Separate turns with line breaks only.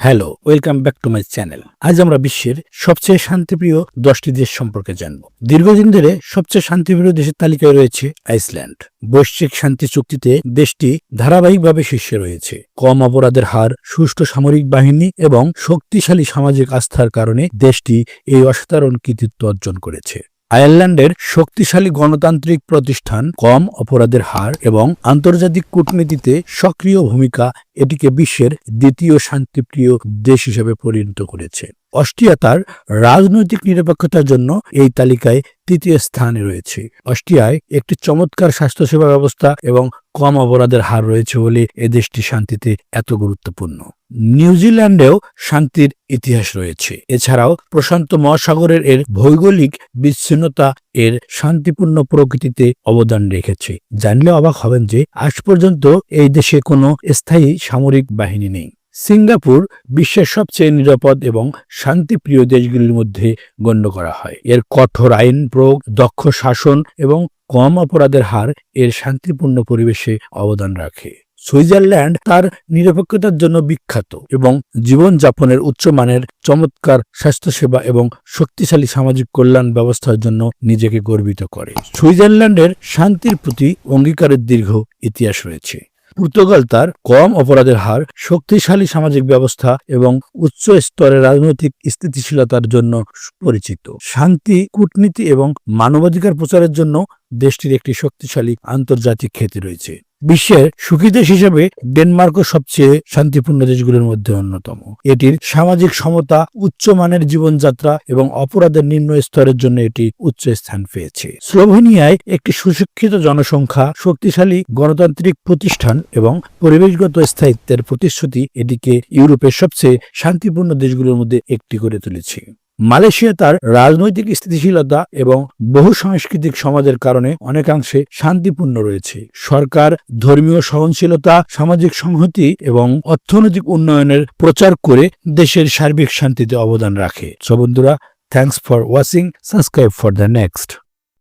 Hello, welcome back to my channel. আজ আমরা বিশ্বের সবচেয়ে শান্তিপ্রিয় দশটি দেশ সম্পর্কে জানব। দীর্ঘদিন ধরে সবচেয়ে শান্তিপ্রিয় দেশের তালিকায় রয়েছে আইসল্যান্ড। বৈশ্বিক শান্তি চুক্তিতে দেশটি ধারাবাহিকভাবে শীর্ষে রয়েছে। কম অপরাধের হার, সুষ্ঠু সামরিক বাহিনী এবং শক্তিশালী সামাজিক আস্থার কারণে দেশটি এই অসাধারণ কৃতিত্ব অর্জন করেছে। আয়ারল্যান্ডের শক্তিশালী গণতান্ত্রিক প্রতিষ্ঠান কম অপরাধের হার এবং আন্তর্জাতিক কূটনীতিতে সক্রিয় ভূমিকা এটিকে বিশ্বের দ্বিতীয় শান্তিপ্রিয় দেশ হিসেবে পরিণত করেছে। অস্ট্রিয়া তার রাজনৈতিক নিরপেক্ষতার জন্য এই তালিকায় তৃতীয় স্থানে রয়েছে। অস্ট্রিয়ায় একটি চমৎকার স্বাস্থ্যসেবা ব্যবস্থা এবং কম অপরাধের হার রয়েছে বলে এ দেশটি শান্তিতে এত গুরুত্বপূর্ণ। নিউজিল্যান্ডেও শান্তির ইতিহাস রয়েছে। এছাড়াও প্রশান্ত মহাসাগরের এর ভৌগোলিক বিচ্ছিন্নতা এর শান্তিপূর্ণ প্রকৃতিতে অবদান রেখেছে। জানলে অবাক হবেন যে আজ পর্যন্ত এই দেশে কোনো স্থায়ী সামরিক বাহিনী নেই। সিঙ্গাপুর বিশ্বের সবচেয়ে নিরাপদ এবং শান্তিপ্রিয় দেশগুলির মধ্যে গণ্য করা হয়। এর কঠোর আইন প্রয়োগ, দক্ষ শাসন এবং কম অপরাধের হার এর শান্তিপূর্ণ পরিবেশে অবদান রাখে। সুইজারল্যান্ড তার নিরপেক্ষতার জন্য বিখ্যাত এবং জীবনযাপনের উচ্চমানের চমৎকার স্বাস্থ্যসেবা এবং শক্তিশালী সামাজিক কল্যাণ ব্যবস্থার জন্য নিজেকে গর্বিত করে। সুইজারল্যান্ডের শান্তির প্রতি অঙ্গীকারের দীর্ঘ ইতিহাস রয়েছে। পর্তুগাল তার কম অপরাধের হার, শক্তিশালী সামাজিক ব্যবস্থা এবং উচ্চ স্তরে রাজনৈতিক স্থিতিশীলতার জন্য পরিচিত শান্তি, কূটনীতি এবং মানবাধিকার প্রচারের জন্য দেশটির একটি শক্তিশালী আন্তর্জাতিক খ্যাতি রয়েছে। বিশ্বের সুখী দেশ হিসেবে ডেনমার্কও সবচেয়ে শান্তিপূর্ণ দেশগুলোর মধ্যে অন্যতম। এটির সামাজিক সমতা উচ্চমানের জীবনযাত্রা এবং অপরাধের নিম্ন স্তরের জন্য এটি উচ্চ স্থান পেয়েছে। স্লোভেনিয়ায় একটি সুশিক্ষিত জনসংখ্যা, শক্তিশালী গণতান্ত্রিক প্রতিষ্ঠান এবং পরিবেশগত স্থায়িত্বের প্রতিশ্রুতি এটিকে ইউরোপের সবচেয়ে শান্তিপূর্ণ দেশগুলোর মধ্যে একটি করে তুলেছে। মালয়েশিয়া তার রাজনৈতিক স্থিতিশীলতা এবং বহু সাংস্কৃতিক সমাজের কারণে অনেকাংশে শান্তিপূর্ণ রয়েছে। সরকার, ধর্মীয় সহনশীলতা, সামাজিক সংহতি এবং অর্থনৈতিক উন্নয়নের প্রচার করে দেশের সার্বিক শান্তিতে অবদান রাখে। সবন্ধুরা বন্ধুরা thanks for watching subscribe for the next